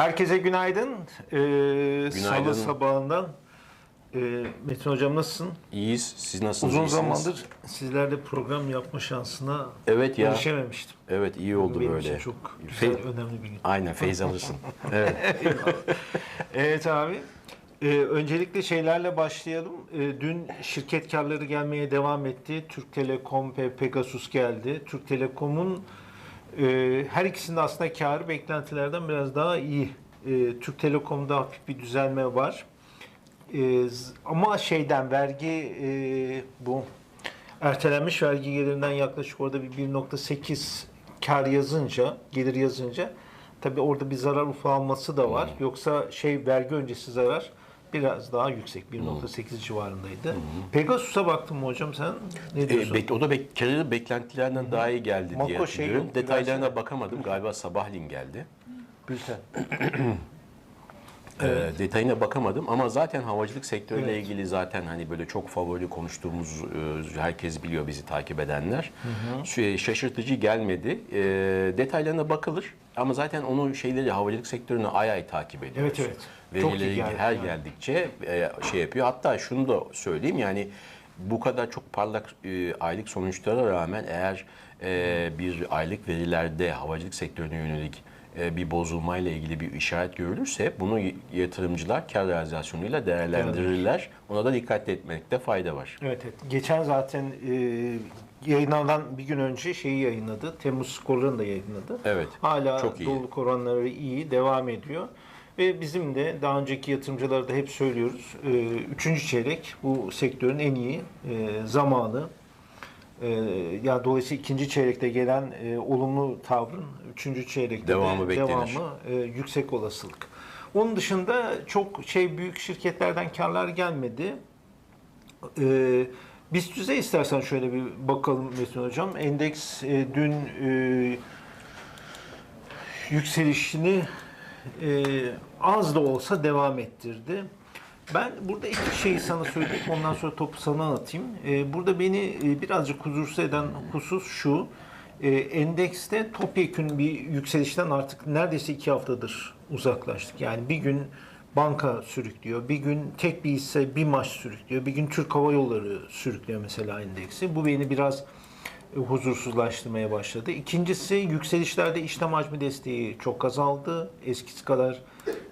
Herkese günaydın. Ee, Salı sabahından. Ee, Metin Hocam nasılsın? İyiyiz. Siz nasılsınız? Uzun İyisiniz? zamandır sizlerle program yapma şansına Evet ya. erişememiştim. Evet iyi oldu Benim böyle. için çok güzel, Fe- önemli bir gün. Aynen feyz alırsın. evet. Evet abi. Ee, öncelikle şeylerle başlayalım. Ee, dün şirket karları gelmeye devam etti. Türk Telekom ve Pegasus geldi. Türk Telekom'un e, her ikisinde aslında karı beklentilerden biraz daha iyi. Ee, Türk Telekom'da hafif bir düzelme var. Z- ama şeyden vergi e, bu ertelenmiş vergi gelirinden yaklaşık orada bir 1.8 kar yazınca, gelir yazınca tabii orada bir zarar ufalması da var. Yoksa şey vergi öncesi zarar biraz daha yüksek. 1.8 civarındaydı. Pegasus'a baktın mı hocam sen? Ne E, diyorsun? bek- o da bek karı beklentilerden daha iyi geldi diye Mako şey hatırlıyorum. yok, Detaylarına versene. bakamadım. Galiba sabahleyin geldi. Bülten. Ee, detayına bakamadım ama zaten havacılık sektörüyle Evet. ilgili zaten hani böyle çok favori konuştuğumuz e, herkes biliyor bizi takip edenler. Şu- Şaşırtıcı gelmedi. E, detaylarına bakılır ama zaten onun şeyleri havacılık sektörünü ay ay takip ediyoruz. Evet, evet. Çok Verileri geldi her yani. geldikçe e, şey yapıyor. Hatta şunu da söyleyeyim yani bu kadar çok parlak e, aylık sonuçlara rağmen eğer e, bir aylık verilerde havacılık sektörüne yönelik e, bir bozulmayla ilgili bir işaret görülürse bunu yatırımcılar kar realizasyonuyla değerlendirirler. Ona da dikkat etmekte fayda var. Evet, evet. Geçen zaten e, yayınlanan bir gün önce şeyi yayınladı. Temmuz skorlarını da yayınladı. Evet, Hala çok iyi. doluluk oranları iyi, devam ediyor. Ve bizim de daha önceki yatırımcılara da hep söylüyoruz. E, üçüncü çeyrek bu sektörün en iyi e, zamanı. E, yani dolayısıyla ikinci çeyrekte gelen e, olumlu tavrın üçüncü çeyrekte Devamı de beklenir. devamı e, yüksek olasılık. Onun dışında çok şey büyük şirketlerden karlar gelmedi. Ee, BIST düzey istersen şöyle bir bakalım Metin Hocam. Endeks e, dün e, yükselişini e, az da olsa devam ettirdi. Ben burada iki şeyi sana söyleyeyim, ondan sonra topu sana atayım. E, burada beni e, birazcık huzursuz eden husus şu. E, endekste topyekün bir yükselişten artık neredeyse iki haftadır uzaklaştık. Yani bir gün banka sürüklüyor, bir gün tek bir hisse bir maç sürüklüyor, bir gün Türk Hava Yolları sürüklüyor mesela endeksi. Bu beni biraz huzursuzlaştırmaya başladı. İkincisi yükselişlerde işlem hacmi desteği çok azaldı. Eskisi kadar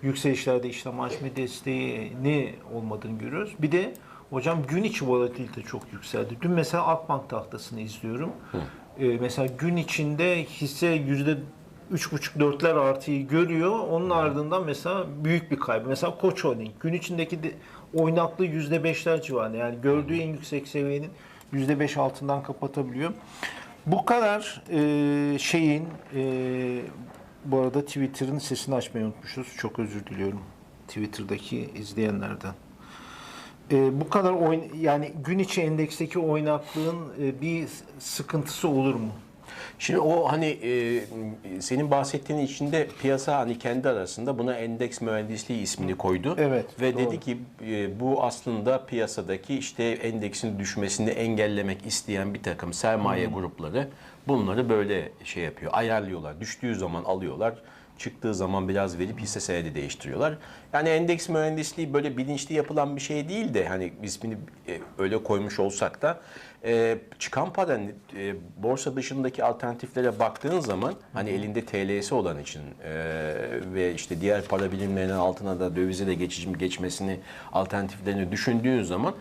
yükselişlerde işlem hacmi desteğini olmadığını görüyoruz. Bir de hocam gün içi volatilite çok yükseldi. Dün mesela Akbank tahtasını izliyorum. E, mesela gün içinde hisse yüzde 3,5-4'ler artıyı görüyor. Onun ardından mesela büyük bir kaybı. Mesela Koç Holding gün içindeki de oynaklığı %5'ler civarında. Yani gördüğü en yüksek seviyenin %5 altından kapatabiliyor. Bu kadar e, şeyin e, bu arada Twitter'ın sesini açmayı unutmuşuz. Çok özür diliyorum Twitter'daki izleyenlerden. E, bu kadar oyn yani gün içi endeksteki oynaklığın e, bir sıkıntısı olur mu? Şimdi o hani e, senin bahsettiğin içinde piyasa hani kendi arasında buna endeks mühendisliği ismini koydu. Evet, Ve doğru. dedi ki e, bu aslında piyasadaki işte endeksin düşmesini engellemek isteyen bir takım sermaye grupları bunları böyle şey yapıyor, ayarlıyorlar. Düştüğü zaman alıyorlar. Çıktığı zaman biraz verip hisse senedi değiştiriyorlar. Yani endeks mühendisliği böyle bilinçli yapılan bir şey değil de hani ismini e, öyle koymuş olsak da e, çıkan para e, borsa dışındaki alternatiflere baktığın zaman hani elinde TL'si olan için ve işte diğer para birimlerinin altına da dövize de geçici geçmesini alternatiflerini düşündüğün zaman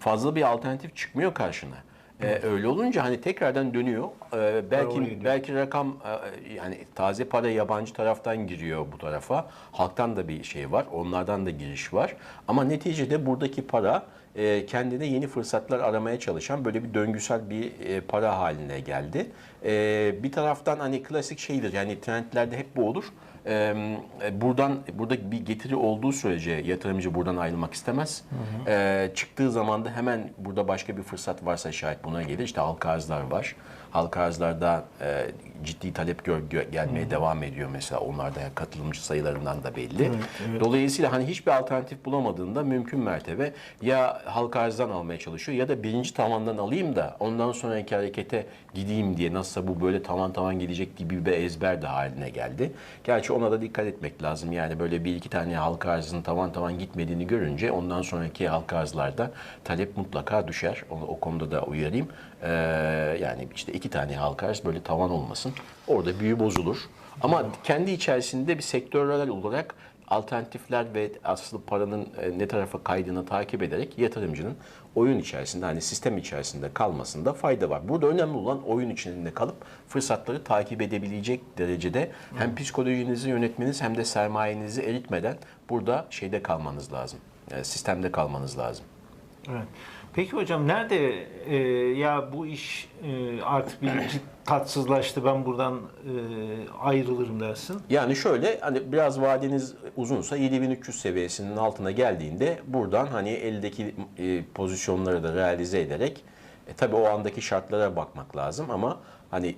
fazla bir alternatif çıkmıyor karşına. E, öyle olunca hani tekrardan dönüyor. E, belki belki rakam e, yani taze para yabancı taraftan giriyor bu tarafa. Halktan da bir şey var. Onlardan da giriş var. Ama neticede buradaki para e, kendine yeni fırsatlar aramaya çalışan böyle bir döngüsel bir e, para haline geldi. E, bir taraftan hani klasik şeydir yani trendlerde hep bu olur. E, buradan burada bir getiri olduğu sürece yatırımcı buradan ayrılmak istemez. E, çıktığı zaman da hemen burada başka bir fırsat varsa şayet buna gelir. İşte halka arzlar var. Halka arzlarda e, ciddi talep gör, gö- gelmeye devam ediyor mesela. Onlarda yani katılımcı sayılarından da belli. Dolayısıyla hani hiçbir alternatif bulamadığında mümkün mertebe ya halka arzdan almaya çalışıyor ya da birinci tavandan alayım da ondan sonraki harekete gideyim diye nasılsa bu böyle tavan tavan gidecek gibi bir ezber de haline geldi. Gerçi ona da dikkat etmek lazım. Yani böyle bir iki tane halka arzının tavan tavan gitmediğini görünce ondan sonraki halka arzlarda talep mutlaka düşer. Onu, o konuda da uyarayım. Ee, yani işte iki tane halka arz böyle tavan olmasın. Orada büyü bozulur. Ama kendi içerisinde bir sektörel olarak alternatifler ve aslı paranın e, ne tarafa kaydığını takip ederek yatırımcının oyun içerisinde hani sistem içerisinde kalmasında fayda var. Burada önemli olan oyun içinde kalıp fırsatları takip edebilecek derecede hem psikolojinizi yönetmeniz hem de sermayenizi eritmeden burada şeyde kalmanız lazım. e, Sistemde kalmanız lazım. Evet. Peki hocam nerede e, ya bu iş e, artık bir tatsızlaştı ben buradan e, ayrılırım dersin? Yani şöyle hani biraz vadeniz uzunsa 7300 seviyesinin altına geldiğinde buradan hani eldeki e, pozisyonları da realize ederek e, tabii o andaki şartlara bakmak lazım ama hani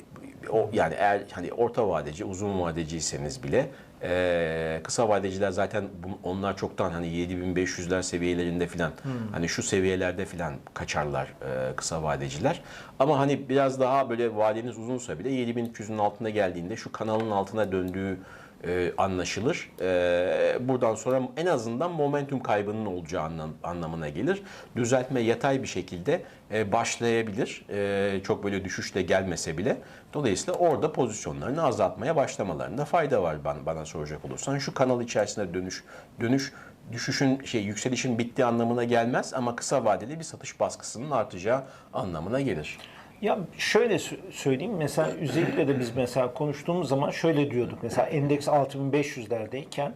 o yani eğer hani orta vadeci, uzun vadeciyseniz bile e, kısa vadeciler zaten bu- onlar çoktan hani 7500'ler seviyelerinde filan hani şu seviyelerde filan kaçarlar e, kısa vadeciler. Ama hani biraz daha böyle vadeniz uzunsa bile 7300'ün altına geldiğinde şu kanalın altına döndüğü e, anlaşılır. E, buradan sonra en azından momentum kaybının olacağı anlam, anlamına gelir. Düzeltme yatay bir şekilde e, başlayabilir. E, çok böyle düşüşte gelmese bile. Dolayısıyla orada pozisyonlarını azaltmaya başlamalarında fayda var bana, bana soracak olursan. Şu kanal içerisinde dönüş dönüş düşüşün şey yükselişin bittiği anlamına gelmez ama kısa vadeli bir satış baskısının artacağı anlamına gelir. Ya şöyle sö- söyleyeyim mesela üzeriyle de biz mesela konuştuğumuz zaman şöyle diyorduk mesela endeks 6500'lerdeyken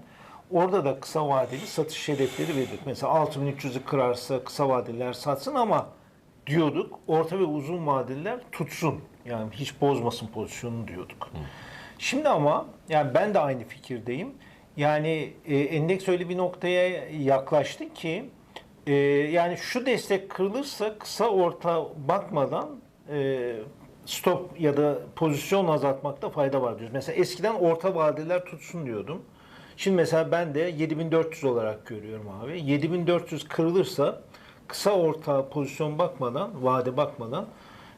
orada da kısa vadeli satış hedefleri verdik. Mesela 6300'ü kırarsa kısa vadeliler satsın ama diyorduk orta ve uzun vadeliler tutsun. Yani hiç bozmasın pozisyonunu diyorduk. Şimdi ama yani ben de aynı fikirdeyim. Yani e, endeks öyle bir noktaya yaklaştı ki e, yani şu destek kırılırsa kısa orta bakmadan e, stop ya da pozisyon azaltmakta fayda var diyoruz. Mesela eskiden orta vadeler tutsun diyordum. Şimdi mesela ben de 7400 olarak görüyorum abi. 7400 kırılırsa kısa orta pozisyon bakmadan, vade bakmadan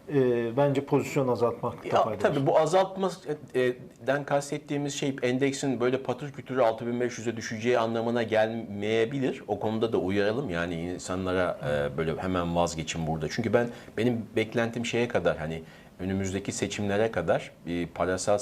e, bence pozisyon azaltmakta Ya, fayda tabii bu azaltmadan kastettiğimiz şey endeksin böyle patır kütür 6500'e düşeceği anlamına gelmeyebilir. O konuda da uyaralım. Yani insanlara e, böyle hemen vazgeçin burada. Çünkü ben benim beklentim şeye kadar hani önümüzdeki seçimlere kadar bir parasal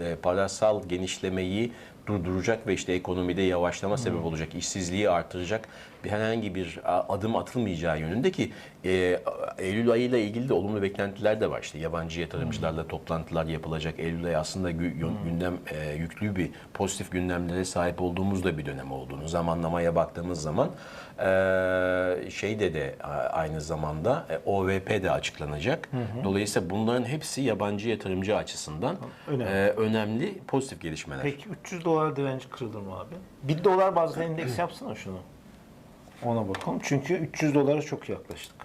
e, parasal genişlemeyi durduracak ve işte ekonomide yavaşlama sebep olacak, işsizliği artıracak bir herhangi bir adım atılmayacağı yönünde ki e, Eylül ayıyla ilgili de olumlu beklentiler de var. İşte yabancı yatırımcılarla toplantılar yapılacak. Eylül ayı aslında yön- gündem e, yüklü bir pozitif gündemlere sahip olduğumuz da bir dönem olduğunu zamanlamaya baktığımız zaman e, şeyde de aynı zamanda e, OVP de açıklanacak. Dolayısıyla bunların hepsi yabancı yatırımcı açısından Önemli. e, önemli pozitif gelişmeler. Peki 300 dolar direnci kırılır mı abi? 1 dolar bazlı endeks yapsana şunu. Ona bakalım. Çünkü 300 dolara çok yaklaştık.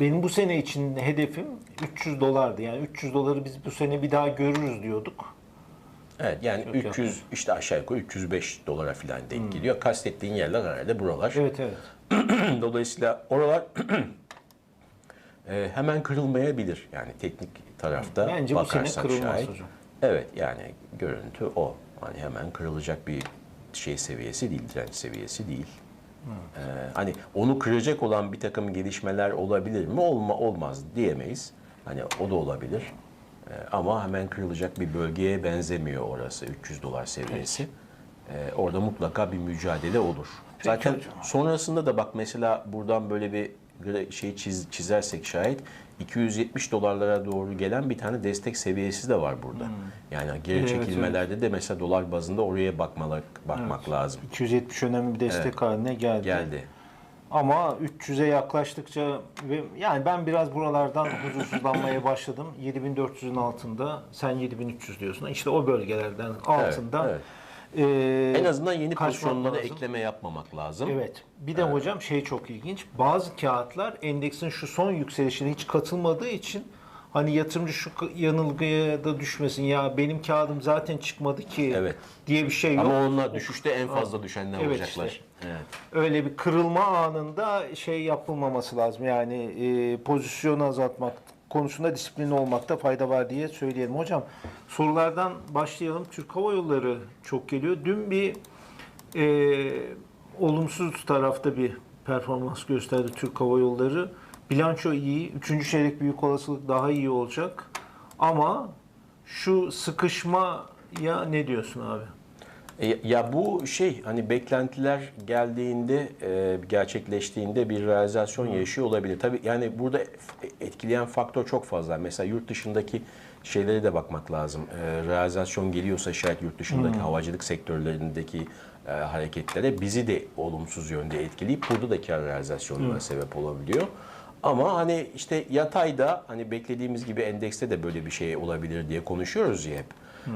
Benim bu sene için hedefim 300 dolardı. Yani 300 doları biz bu sene bir daha görürüz diyorduk. Evet yani Çok 300 işte aşağı yukarı 305 dolara falan denk geliyor. Kastettiğin yerler herhalde buralar. Evet evet. Dolayısıyla oralar e, hemen kırılmayabilir. Yani teknik tarafta Bence bu sene bakarsak kırılmaz şayet. hocam. Evet yani görüntü o. Hani hemen kırılacak bir şey seviyesi değil, direnç seviyesi değil. Ee, hani onu kıracak olan bir takım gelişmeler olabilir mi? Olma, olmaz diyemeyiz. Hani o da olabilir. Ee, ama hemen kırılacak bir bölgeye benzemiyor orası 300 dolar seviyesi. Ee, orada mutlaka bir mücadele olur. Zaten hocam. sonrasında da bak mesela buradan böyle bir şey çiz, çizersek şayet 270 dolarlara doğru gelen bir tane destek seviyesi de var burada. Yani geri Evet, çekilmelerde de mesela dolar bazında oraya bakmalar bakmak lazım. 270 önemli bir destek haline geldi. Geldi. Ama 300'e yaklaştıkça ve yani ben biraz buralardan huzursuzlanmaya başladım. 7400'ün altında sen 7300 diyorsun. İşte o bölgelerden altında. evet. e, En azından yeni pozisyonlara ekleme yapmamak lazım. Evet. Bir de hocam şey çok ilginç. Bazı kağıtlar endeksin şu son yükselişine hiç katılmadığı için hani yatırımcı şu yanılgıya da düşmesin. Ya benim kağıdım zaten çıkmadı ki Evet. diye bir şey yok. Ama onlar düşüşte en fazla düşenler Evet olacaklar. işte. Evet. Öyle bir kırılma anında şey yapılmaması lazım. Yani e, pozisyonu azaltmak, konusunda disiplinli olmakta fayda var diye söyleyelim. Hocam sorulardan başlayalım. Türk Hava Yolları çok geliyor. Dün bir e, olumsuz tarafta bir performans gösterdi Türk Hava Yolları. Bilanço iyi. Üçüncü çeyrek büyük olasılık daha iyi olacak. Ama şu sıkışmaya ne diyorsun abi? E, Ya bu şey hani beklentiler geldiğinde e, gerçekleştiğinde bir realizasyon yaşıyor olabilir. Tabii yani burada etkileyen faktör çok fazla. Mesela yurt dışındaki şeylere de bakmak lazım. E, realizasyon geliyorsa şayet yurt dışındaki havacılık sektörlerindeki e, hareketlere bizi de olumsuz yönde etkileyip burada da kar realizasyonuna sebep olabiliyor. Ama hani işte yatayda hani beklediğimiz gibi endekste de böyle bir şey olabilir diye konuşuyoruz ya hep.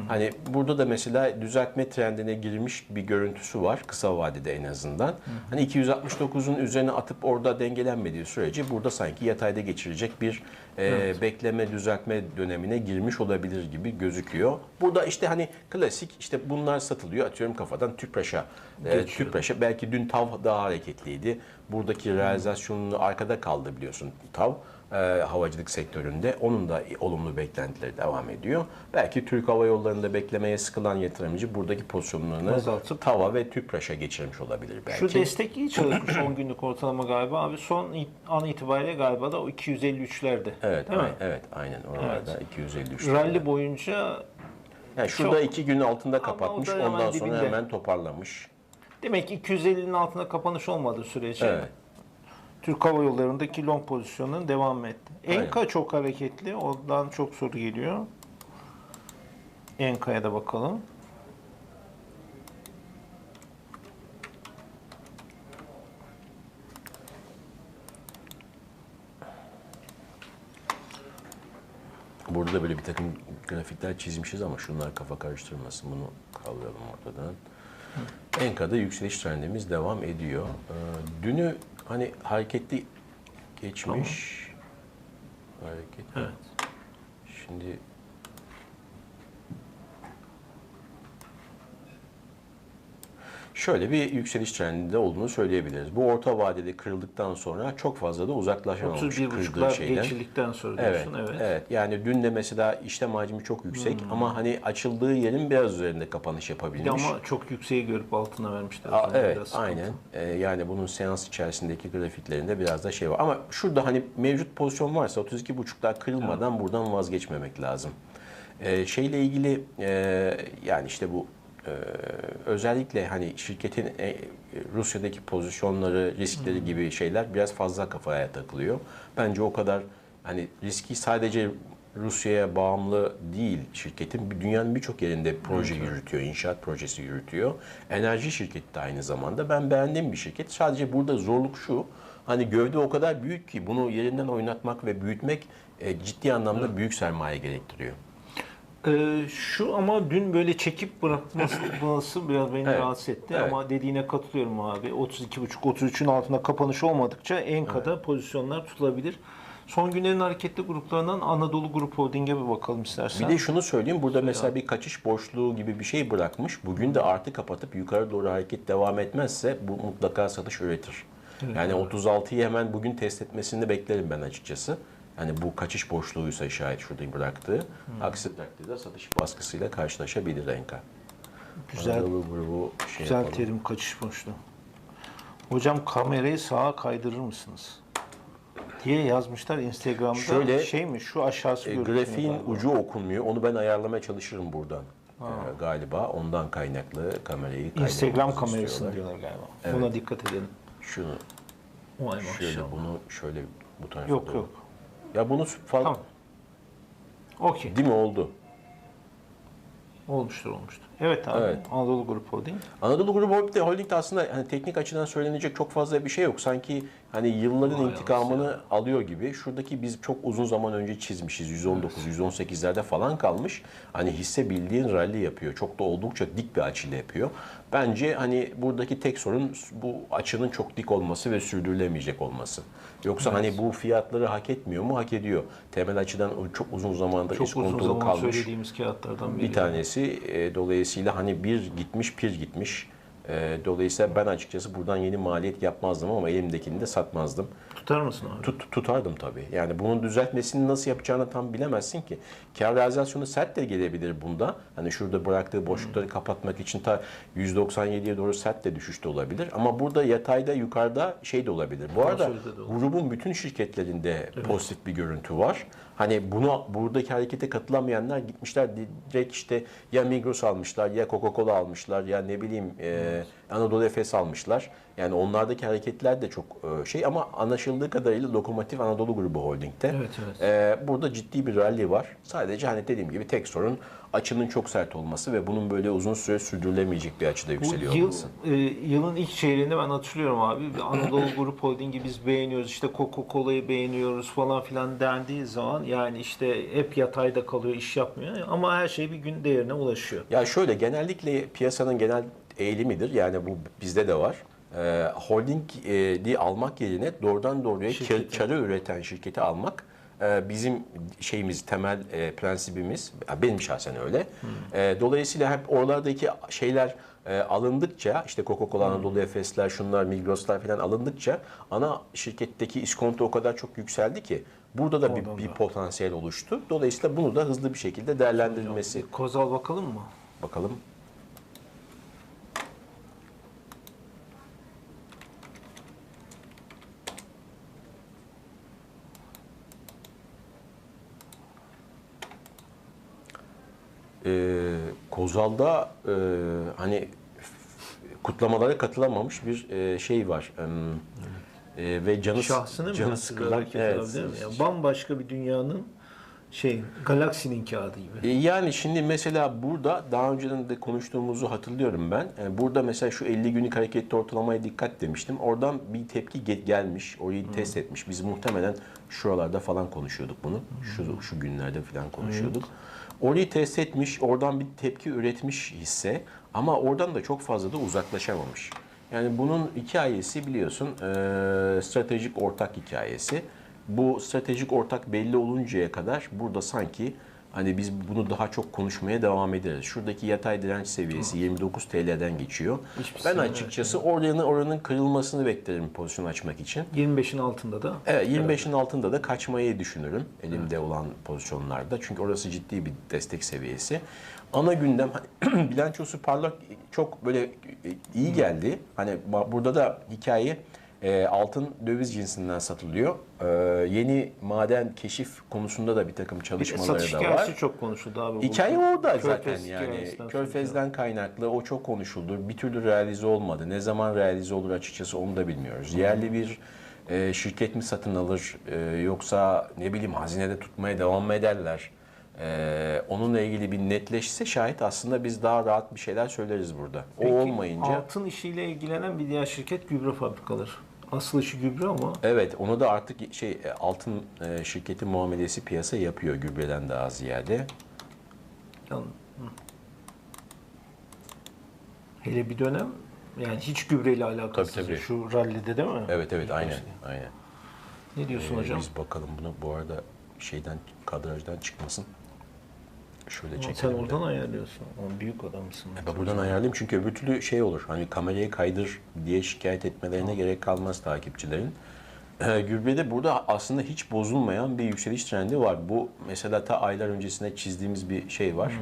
Hani burada da mesela düzeltme trendine girmiş bir görüntüsü var kısa vadede en azından. Hani 269'un üzerine atıp orada dengelenmediği sürece burada sanki yatayda geçirecek bir e, bekleme düzeltme dönemine girmiş olabilir gibi gözüküyor. Burada işte hani klasik işte bunlar satılıyor atıyorum kafadan Tüpraş'a. E. Tüpraş'a belki dün TAV daha hareketliydi. Buradaki realizasyonunu arkada kaldı biliyorsun TAV e, havacılık sektöründe. Onun da olumlu beklentileri devam ediyor. Belki Türk Hava Yolları'nda beklemeye sıkılan yatırımcı buradaki pozisyonlarını Azaltıp- TAV'a ve Tüpraş'a geçirmiş olabilir belki. Şu destek iyi çalışmış 10 günlük ortalama galiba. Abi son an itibariyle galiba da o 253'lerde. Evet, Değil mi? evet, aynen oralarda 253. Rally boyunca Yani şurada çok- iki gün altında kapatmış, ondan sonra dibinde. hemen toparlamış. demek ki 250'nin altında kapanış olmadığı sürece Evet. Türk Hava Yolları'ndaki long pozisyonun devam etti. Aynen. Enka çok hareketli. Ondan çok soru geliyor. Enka'ya da bakalım. Burada da böyle bir takım grafikler çizmişiz ama şunlar kafa karıştırmasın. Bunu kaldıralım ortadan. Enka'da yükseliş trendimiz devam ediyor. Ee, dünü hani hareketli geçmiş. Hareketli. Evet. Şimdi Şöyle bir yükseliş trendinde olduğunu söyleyebiliriz. Bu orta vadede kırıldıktan sonra çok fazla da uzaklaşamamış kırdığı 31.5'lar şeyden. geçildikten sonra Evet, diyorsun. evet. Evet. Yani dün de mesela işlem hacmi çok yüksek ama hani açıldığı yerin biraz üzerinde kapanış yapabilmiş. ama çok yükseği görüp altına vermişler. Aa, evet, biraz sıkıntı. aynen. Ee, yani bunun seans içerisindeki grafiklerinde biraz da şey var. Ama şurada hani mevcut pozisyon varsa 32.5'lar kırılmadan buradan vazgeçmemek lazım. Ee, şeyle ilgili e, yani işte bu e, özellikle hani şirketin e, Rusya'daki pozisyonları, riskleri gibi şeyler biraz fazla kafaya takılıyor. Bence o kadar hani riski sadece Rusya'ya bağımlı değil şirketin. Dünyanın birçok yerinde proje yürütüyor, inşaat projesi yürütüyor. Enerji şirketi de aynı zamanda. Ben beğendiğim bir şirket. Sadece burada zorluk şu. Hani gövde o kadar büyük ki bunu yerinden oynatmak ve büyütmek e, ciddi anlamda büyük sermaye gerektiriyor. Ee, şu ama dün böyle çekip bırakması biraz beni Evet, rahatsız etti evet. ama dediğine katılıyorum abi. 32.5-33'ün altında kapanış olmadıkça Enka'da pozisyonlar tutulabilir. Son günlerin hareketli gruplarından Anadolu Grup Holding'e bir bakalım istersen. Bir de şunu söyleyeyim. Burada mesela bir kaçış boşluğu gibi bir şey bırakmış. Bugün de artı kapatıp yukarı doğru hareket devam etmezse bu mutlaka satış üretir. Yani 36'yı hemen bugün test etmesini beklerim ben açıkçası. Yani bu kaçış boşluğuysa şayet şurada bıraktığı. Aksi takdirde satış baskısıyla karşılaşabilir Enka. güzel Anadolu grubu şey güzel yapalım. terim kaçış boşluğu. Hocam kamerayı sağa kaydırır mısınız? diye yazmışlar Instagram'da. Şöyle, şey mi şu aşağısı E, grafiğin galiba. ucu okunmuyor. Onu ben ayarlamaya çalışırım buradan. E, galiba ondan kaynaklı kamerayı Instagram kamerasını diyorlar galiba. Evet. Buna dikkat edelim. Şunu Vay şöyle maşallah. bunu şöyle bu tarafa Yok doğru. yok. Ya bunu falan Tamam. Okey. değil mi oldu? Olmuştur olmuştur. Evet abi. Evet. Anadolu Grup Holding. Anadolu Grubu Holding- Holding'de aslında hani teknik açıdan söylenecek çok fazla bir şey yok. Sanki hani yılların Vay intikamını alıyor gibi. Şuradaki biz çok uzun zaman önce çizmişiz. 119, 118'lerde falan kalmış. Hani hisse bildiğin rally yapıyor. Çok da oldukça dik bir açıyla yapıyor. Bence hani buradaki tek sorun bu açının çok dik olması ve sürdürülemeyecek olması. Yoksa hani bu fiyatları hak etmiyor mu? Hak ediyor. Temel açıdan çok uzun zamandır Çok uzun zaman kalmış. söylediğimiz kağıtlardan biri. Bir tanesi e, dolayısıyla hani bir gitmiş pir gitmiş E, dolayısıyla ben açıkçası buradan yeni maliyet yapmazdım ama elimdekini de satmazdım. Tutar mısın abi? Tut, tutardım tabii. Yani bunun düzeltmesini nasıl yapacağını tam bilemezsin ki. Kar realizasyonu sert de gelebilir bunda. Hani şurada bıraktığı boşlukları kapatmak için ta 197'ye doğru sert de düşüş de olabilir. Ama burada yatayda yukarıda şey de olabilir. Bu arada grubun bütün şirketlerinde pozitif bir görüntü var. Hani bunu buradaki harekete katılamayanlar gitmişler direkt işte ya Migros almışlar ya Coca-Cola almışlar ya ne bileyim e, Anadolu Efes almışlar. Yani onlardaki hareketler de çok e, şey ama anlaşıldığı kadarıyla Lokomotiv Anadolu Grubu Holding'de. Evet, evet. E, burada ciddi bir rally var. Sadece hani dediğim gibi tek sorun açının çok sert olması ve bunun böyle uzun süre sürdürülemeyecek bir açıda Bu yükseliyor yıl, olması. e, yılın ilk çeyreğinde ben hatırlıyorum abi. Anadolu Grup Holding'i biz beğeniyoruz. işte Coca-Cola'yı beğeniyoruz falan filan dendiği zaman yani işte hep yatayda kalıyor, iş yapmıyor. Ama her şey bir gün değerine ulaşıyor. Ya şöyle genellikle piyasanın genel eğilimidir. Yani bu bizde de var. Ee, holding e, diye almak yerine doğrudan doğruya Şirketi. karı üreten şirketi almak e, bizim şeyimiz temel e, prensibimiz. Benim şahsen öyle. E, dolayısıyla hep oralardaki şeyler e, alındıkça işte Coca-Cola, Anadolu Efesler, şunlar, Migros'lar falan alındıkça ana şirketteki iskonto o kadar çok yükseldi ki burada da bir, Oradan bir da. potansiyel oluştu. Dolayısıyla bunu da hızlı bir şekilde değerlendirilmesi. Kozal bakalım mı? Bakalım. Ee, Kozal'da e, hani kutlamalara katılamamış bir e, şey var. E, ve canı Şahsını canı sıkılan evet? Yani bambaşka bir dünyanın şey galaksinin kağıdı gibi. E, Yani şimdi mesela burada daha önceden de konuştuğumuzu hatırlıyorum ben. E, Burada mesela şu 50 günlük hareketli ortalamaya dikkat demiştim. Oradan bir tepki ge- gelmiş, orayı test etmiş. Biz muhtemelen şuralarda falan konuşuyorduk bunu. Şu şu günlerde falan konuşuyorduk. Orayı test etmiş, oradan bir tepki üretmiş hisse ama oradan da çok fazla da uzaklaşamamış. Yani bunun hikayesi biliyorsun e, stratejik ortak hikayesi. Bu stratejik ortak belli oluncaya kadar burada sanki hani biz bunu daha çok konuşmaya devam ederiz. Şuradaki yatay direnç seviyesi 29 TL'den geçiyor. Hiçbir ben şey- açıkçası oranın oranın kırılmasını beklerim pozisyon açmak için. 25'in altında da Evet 25'in altında da kaçmayı düşünürüm elimde olan pozisyonlarda. Çünkü orası ciddi bir destek seviyesi. Ana gündem bilançosu parlak çok böyle e, iyi geldi. Hani burada da hikaye e, altın döviz cinsinden satılıyor. E, yeni maden keşif konusunda da bir takım bir çalışmaları satış da var. çok konuşuldu abi. Hikaye orada Körfez zaten yani. Körfez'den kaynaklı o çok konuşuldu. Bir türlü realize olmadı. Ne zaman realize olur açıkçası onu da bilmiyoruz. Yerli bir e, şirket mi satın alır e, yoksa ne bileyim hazinede tutmaya devam mı ederler? E, onunla ilgili bir netleşse şayet aslında biz daha rahat bir şeyler söyleriz burada. O Peki, olmayınca altın işiyle ilgilenen bir diğer şirket gübre fabrikaları. Asıl işi gübre ama evet onu da artık şey e, altın e, şirketi muamelesi piyasa yapıyor gübreden daha ziyade. yan- hı. hele bir dönem yani hiç gübreyle alakasız. Tabii, tabii. Şu rallide değil mi? Evet evet aynen aynen. Ne diyorsun Ee, hocam? Biz bakalım bunu bu arada şeyden kadrajdan çıkmasın. Şöyle Ama Sen çekelim. de. oradan ayarlıyorsun. Ama büyük adamsın. Ben buradan ayarlayayım çünkü öbür türlü şey olur. Hani kamerayı kaydır diye şikayet etmelerine gerek kalmaz takipçilerin. Ee, gübrede burada aslında hiç bozulmayan bir yükseliş trendi var. Bu mesela ta aylar öncesinde çizdiğimiz bir şey var.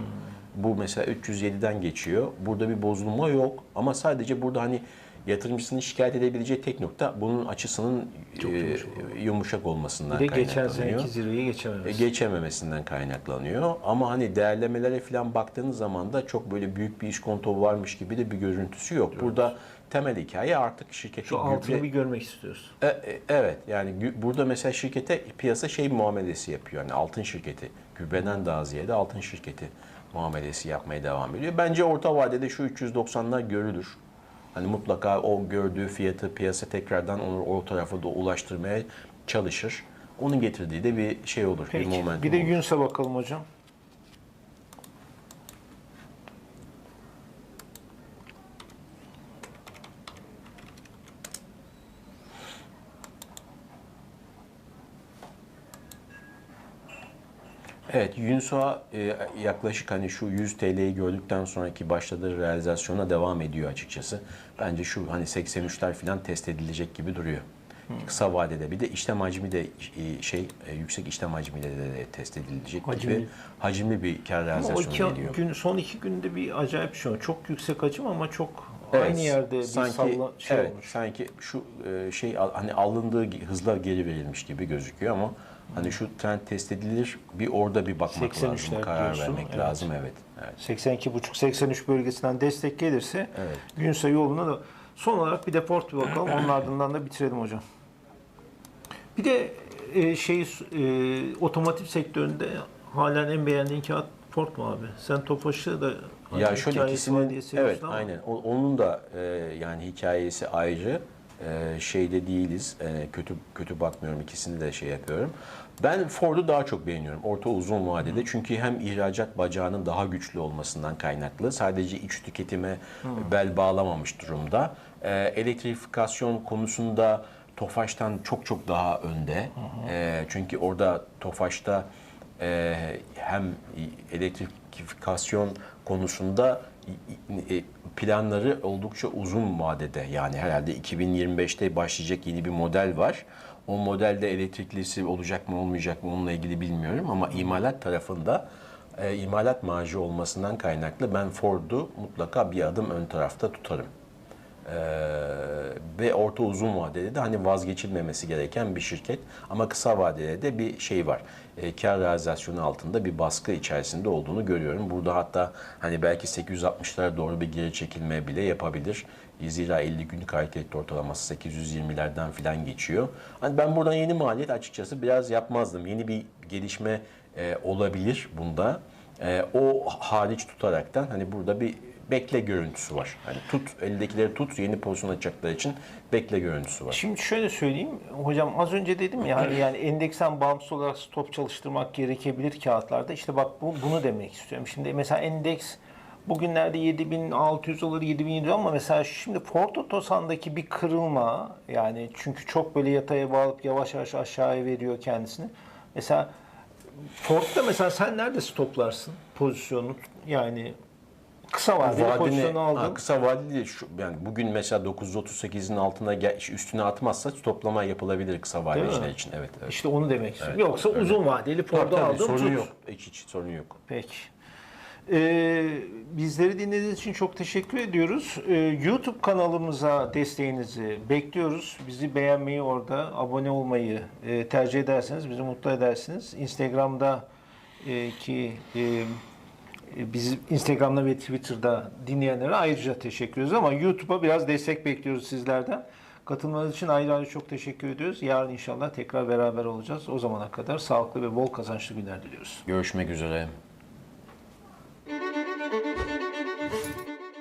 Bu mesela 307'den geçiyor. Burada bir bozulma yok ama sadece burada hani yatırımcısının şikayet edebileceği tek nokta bunun açısının Çok e, yumuşak yumuşak olmasından Bir de geçen seneki zirveyi E, geçememesi. geçememesinden kaynaklanıyor. Ama hani değerlemelere falan baktığınız zaman da çok böyle büyük bir iskonto varmış gibi de bir görüntüsü yok. Burada temel hikaye artık şirketin Şu altını gübre- bir görmek istiyoruz. E, e, evet yani gü- burada mesela şirkete piyasa şey muamelesi yapıyor. Yani altın şirketi gübreden daha ziyade altın şirketi muamelesi yapmaya devam ediyor. Bence orta vadede şu 390'lar görülür. Hani mutlaka o gördüğü fiyatı piyasa tekrardan onu o tarafa da ulaştırmaya çalışır. Onun getirdiği de bir şey olur, bir Peki. momentum Bir de olur. Yunus'a bakalım hocam. Evet, Yunus'a e, yaklaşık hani şu 100 TL'yi gördükten sonraki başladığı realizasyona devam ediyor açıkçası. Bence şu hani 83'ler falan test edilecek gibi duruyor. Kısa vadede bir de işlem hacmi de e, şey e, yüksek işlem hacmiyle de, test edilecek Hacimli. gibi hacimli bir kar realizasyonu geliyor. gün, son iki günde bir acayip bir şey oldu. Çok yüksek hacim ama çok Evet, aynı yerde bir sanki, salla şey evet, olmuş. Sanki şu e, şey hani alındığı hızla geri verilmiş gibi gözüküyor ama hani şu trend test edilir bir orada bir bakmak 83'ler lazım, karar diyorsun, vermek evet. lazım evet. evet. 82,5-83 bölgesinden destek gelirse Evet. gün sayı yoluna da son olarak bir de port bir bakalım. Onun ardından da bitirelim hocam. Bir de e, şey e, otomotiv sektöründe halen en beğendiğin kağıt Ford mu abi? Sen Tofaş'ı da hani Ya şöyle ikisinin evet ama aynen onun da e, yani hikayesi ayrı E, şeyde değiliz. E, kötü kötü bakmıyorum. İkisini de şey yapıyorum. Ben Ford'u daha çok beğeniyorum. Orta uzun vadede. Çünkü hem ihracat bacağının daha güçlü olmasından kaynaklı sadece iç tüketime bel bağlamamış durumda. E, elektrifikasyon konusunda Tofaş'tan çok çok daha önde. E, çünkü orada Tofaş'ta e, hem elektrifikasyon konusunda planları oldukça uzun vadede yani herhalde 2025'te başlayacak yeni bir model var. O modelde elektriklisi olacak mı olmayacak mı onunla ilgili bilmiyorum ama imalat tarafında e, imalat marjı olmasından kaynaklı ben Ford'u mutlaka bir adım ön tarafta tutarım. Ee, ve orta uzun vadede de hani vazgeçilmemesi gereken bir şirket ama kısa vadede de bir şey var. E, kar realizasyonu altında bir baskı içerisinde olduğunu görüyorum. Burada hatta hani belki 860'lara doğru bir geri çekilme bile yapabilir. Zira 50 günlük hareket ortalaması 820'lerden filan geçiyor. Hani ben buradan yeni maliyet açıkçası biraz yapmazdım. Yeni bir gelişme e, olabilir bunda. E, o hariç tutaraktan hani burada bir bekle görüntüsü var. Hani tut, eldekileri tut, yeni pozisyon açacaklar için bekle görüntüsü var. Şimdi şöyle söyleyeyim. Hocam az önce dedim ya hani yani endeksten bağımsız olarak stop çalıştırmak gerekebilir kağıtlarda. İşte bak bu, bunu demek istiyorum. Şimdi mesela endeks bugünlerde 7600 olur 7700 ama mesela şimdi Ford Otosan'daki bir kırılma yani çünkü çok böyle yataya bağlıp yavaş yavaş aşağıya veriyor kendisini. Mesela Ford'da mesela sen nerede stoplarsın pozisyonu? Yani kısa vadeli Vadini, pozisyonu aldın. ha, kısa vadeli şu, yani bugün mesela 938'in altına gel, üstüne atmazsa toplama yapılabilir kısa vadeciler için. Evet, evet. İşte onu demek istiyorum. Evet, Yoksa öyle. uzun vadeli tabii, aldın sorun tut. yok. Hiç, hiç sorun yok. Peki. Ee, bizleri dinlediğiniz için çok teşekkür ediyoruz. Ee, YouTube kanalımıza desteğinizi bekliyoruz. Bizi beğenmeyi orada, abone olmayı e, tercih ederseniz bizi mutlu edersiniz. Instagram'da e, ki e, e, bizi Instagram'da ve Twitter'da dinleyenlere ayrıca teşekkür ediyoruz ama YouTube'a biraz destek bekliyoruz sizlerden. Katılmanız için ayrı ayrı çok teşekkür ediyoruz. Yarın inşallah tekrar beraber olacağız. O zamana kadar sağlıklı ve bol kazançlı günler diliyoruz. Görüşmek üzere.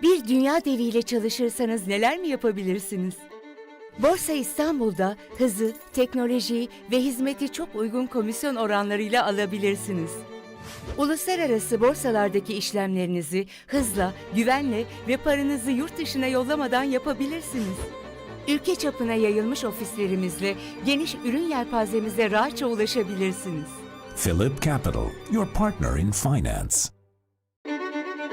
Bir dünya deviyle çalışırsanız neler mi yapabilirsiniz? Borsa İstanbul'da hızı, teknolojiyi ve hizmeti çok uygun komisyon oranlarıyla alabilirsiniz. Uluslararası borsalardaki işlemlerinizi hızla, güvenle ve paranızı yurt dışına yollamadan yapabilirsiniz. Ülke çapına yayılmış ofislerimizle geniş ürün yelpazemize rahatça ulaşabilirsiniz. Philip Capital, your partner in finance.